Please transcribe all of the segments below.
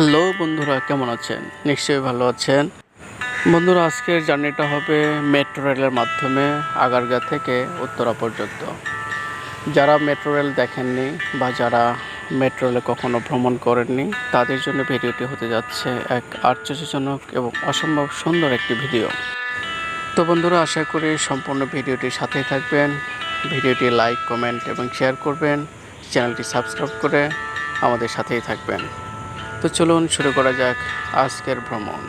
Hello বন্ধুরা, কেমন আছেন? নিশ্চয়ই ভালো আছেন। বন্ধুরা, আজকের জার্নিটা হবে মেট্রো রেলের মাধ্যমে আগারগা থেকে উত্তরা পর্যন্ত। যারা মেট্রো রেল দেখেননি বা যারা মেট্রো রেলে কখনো ভ্রমণ করেননি, তাদের জন্য ভিডিওটি হতে যাচ্ছে এক আশ্চর্যজনক এবং অসম্ভব সুন্দর একটি ভিডিও। তো বন্ধুরা, আশা করি সম্পূর্ণ ভিডিওটির সাথেই থাকবেন। ভিডিওটি লাইক, কমেন্ট এবং শেয়ার করবেন। চ্যানেলটি সাবস্ক্রাইব করে আমাদের সাথেই থাকবেন। তো চলুন শুরু করা যাক আজকের ভ্রমণ।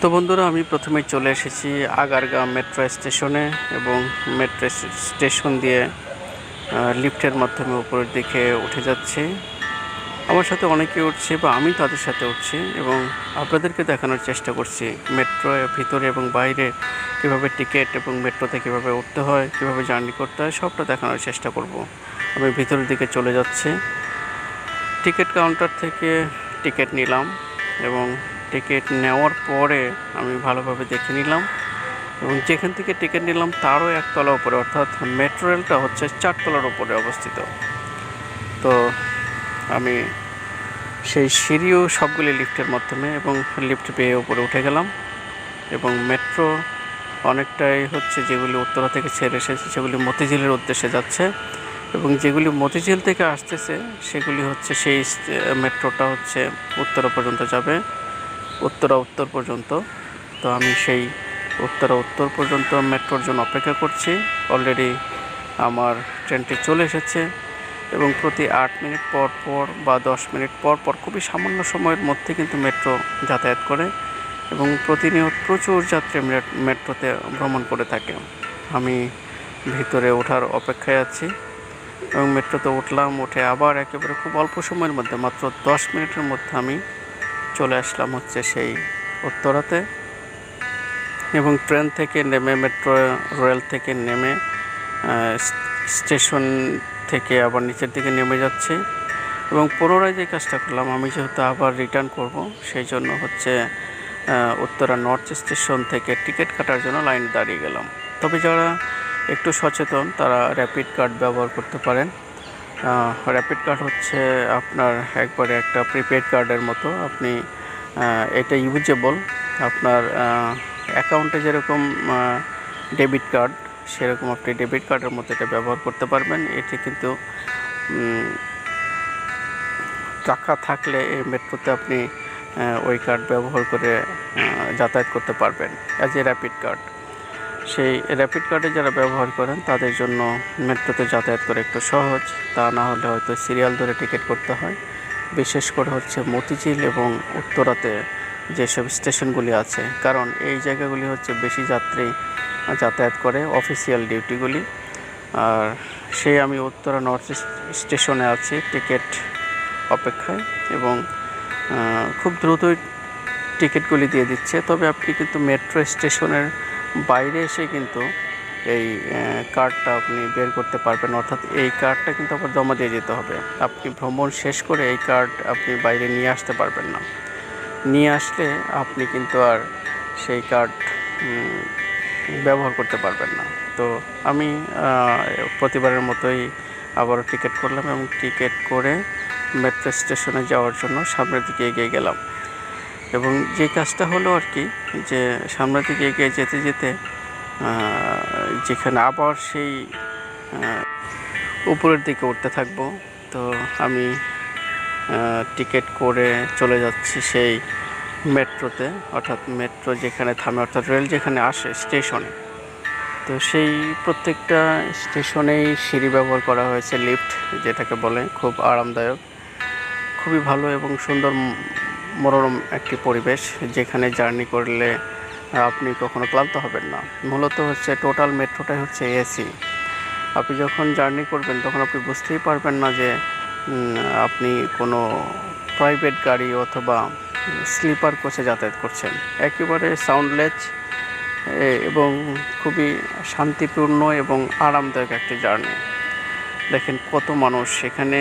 তো বন্ধুরা, আমি প্রথমে চলে এসেছি আগারগাঁ মেট্রো স্টেশনে এবং মেট্রো স্টেশন দিয়ে লিফটের মাধ্যমে উপরের দিকে উঠে যাচ্ছে। আমার সাথে অনেকে উঠছে বা আমি তাদের সাথে উঠছি এবং আপনাদেরকে দেখানোর চেষ্টা করছি মেট্রো ভিতরে এবং বাইরে কীভাবে টিকিট এবং মেট্রোতে কীভাবে উঠতে হয়, কীভাবে জার্নি করতে হয়, সবটা দেখানোর চেষ্টা করব। আমি ভিতরের দিকে চলে যাচ্ছি। টিকিট কাউন্টার থেকে টিকিট নিলাম এবং টিকিট নেওয়ার পরে আমি ভালোভাবে দেখে নিলাম এবং যেখান থেকে টিকিট নিলাম তারও একতলা উপরে, অর্থাৎ মেট্রো রেলটা হচ্ছে চারতলার উপরে অবস্থিত। তো আমি সেই সিঁড়িও সবগুলি লিফটের মাধ্যমে এবং লিফট পেয়ে উপরে উঠে গেলাম এবং মেট্রো অনেকটাই হচ্ছে যেগুলি উত্তরা থেকে ছেড়ে এসেছে, সেগুলি মতিঝিলের উদ্দেশ্যে যাচ্ছে। যেগুলি মতিঝিল থেকে আসতেছে, সেগুলি হচ্ছে সেই মেট্রোটা হচ্ছে উত্তরা পর্যন্ত যাবে, উত্তরা উত্তর পর্যন্ত। তো আমি সেই উত্তরা উত্তর পর্যন্ত মেট্রোর জন্য অপেক্ষা করছি। অলরেডি আমার ট্রেনটি চলে এসেছে এবং প্রতি আট মিনিট পর পর বা দশ মিনিট পর পর খুবই সামান্য সময়ের মধ্যে কিন্তু মেট্রো যাতায়াত করে এবং প্রতিনিয়ত প্রচুর যাত্রী মেট্রোতে ভ্রমণ করে থাকে। আমি ভিতরে ওঠার অপেক্ষায় আছি। এবং মেট্রোতে উঠলাম, উঠে আবার একেবারে খুব অল্প সময়ের মধ্যে, মাত্র দশ মিনিটের মধ্যে আমি চলে আসলাম হচ্ছে সেই উত্তরাতে। এবং ট্রেন থেকে নেমে, মেট্রো, রেল থেকে নেমে স্টেশন থেকে আবার নিচের দিকে নেমে যাচ্ছি। এবং পুনরায় যে কাজটা করলাম, আমি যেহেতু আবার রিটার্ন করব, সেই জন্য হচ্ছে উত্তরা নর্থ স্টেশন থেকে টিকিট কাটার জন্য লাইন দাঁড়িয়ে গেলাম। তবে যারা একটু সচেতন, তারা র্যাপিড কার্ড ব্যবহার করতে পারেন। র্যাপিড কার্ড হচ্ছে আপনার একবারে একটা প্রিপেড কার্ডের মতো। আপনি এটা ইউজেবল আপনার অ্যাকাউন্টে যেরকম ডেবিট কার্ড সেরকম আপনি ডেবিট কার্ডের মতো এটা ব্যবহার করতে পারবেন। এটি কিন্তু টাকা থাকলে এই মেট্রোতে আপনি ওই কার্ড ব্যবহার করে যাতায়াত করতে পারবেন অ্যাজ এ র্যাপিড কার্ড সেই র্যাপিড কার্ডে যারা ব্যবহার করেন, তাদের জন্য মেট্রোতে যাতায়াত করে একটু সহজ। তা না হলে হয়তো সিরিয়াল ধরে টিকিট করতে হয়। বিশেষ করে হচ্ছে মতিঝিল এবং উত্তরাতে যেসব স্টেশনগুলি আছে। কারণ এই জায়গাগুলি হচ্ছে বেশি যাত্রী যাতায়াত করে অফিসিয়াল ডিউটিগুলি আর সেই আমি উত্তরা নর্থ স্টেশনে আছি টিকিট অপেক্ষায় এবং খুব দ্রুতই টিকিটগুলি দিয়ে দিচ্ছে। তবে আপনি কিন্তু মেট্রো স্টেশনের বাইরে এসে কিন্তু এই কার্ডটা আপনি বের করতে পারবেন। অর্থাৎ এই কার্ডটা কিন্তু আবার জমা দিয়ে যেতে হবে। আপনি ভ্রমণ শেষ করে এই কার্ড আপনি বাইরে নিয়ে আসতে পারবেন না। নিয়ে আসলে আপনি কিন্তু আর সেই কার্ড ব্যবহার করতে পারবেন না। তো আমি প্রতিবারের মতোই আবারও টিকিট করলাম এবং টিকিট করে মেট্রো স্টেশনে যাওয়ার জন্য সামনের দিকে এগিয়ে গেলাম। এবং যে কাজটা হলো আর কি, যে সামনের দিকে এগিয়ে যেতে যেতে যেখানে আবার সেই উপরের দিকে উঠতে থাকব, তো আমি টিকিট করে চলে যাচ্ছি সেই মেট্রোতে, অর্থাৎ মেট্রো যেখানে থামে, অর্থাৎ রেল যেখানে আসে স্টেশনে। তো সেই প্রত্যেকটা স্টেশনেই সিঁড়ি ব্যবহার করা হয়েছে, লিফট যেটাকে বলে, খুব আরামদায়ক, খুবই ভালো এবং সুন্দর মনোরম একটি পরিবেশ যেখানে জার্নি করলে আপনি কখনো ক্লান্ত হবেন না। মূলত হচ্ছে টোটাল মেট্রোটাই হচ্ছে এসি। আপনি যখন জার্নি করবেন, তখন আপনি বুঝতেই পারবেন না যে আপনি কোনো প্রাইভেট গাড়ি অথবা স্লিপার কোচে যাতায়াত করছেন। একেবারে সাউন্ডলেস এবং খুবই শান্তিপূর্ণ এবং আরামদায়ক একটি জার্নি। দেখেন কত মানুষ। সেখানে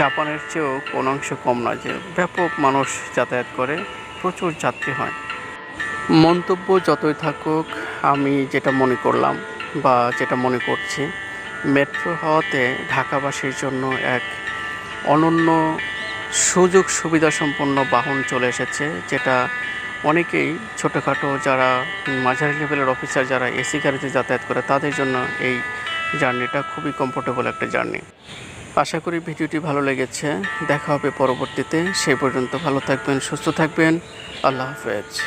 জাপানের চেয়েও কোনো অংশ কম না যে ব্যাপক মানুষ যাতায়াত করে, প্রচুর যাত্রী হয়। মন্তব্য যতই থাকুক, আমি যেটা মনে করলাম বা যেটা মনে করছি, মেট্রো হওয়াতে ঢাকাবাসীর জন্য এক অনন্য সুযোগ সুবিধা সম্পন্ন বাহন চলে এসেছে, যেটা অনেকেই ছোটোখাটো যারা মাঝারি লেভেলের অফিসার যারা এসি গাড়িতে যাতায়াত করে, তাদের জন্য এই জার্নিটা খুবই কমফোর্টেবল একটা জার্নি। আশা করি ভিডিওটি ভালো লেগেছে। দেখা হবে পরবর্তীতে। সেই পর্যন্ত ভালো থাকবেন, সুস্থ থাকবেন। আল্লাহ হাফেজ।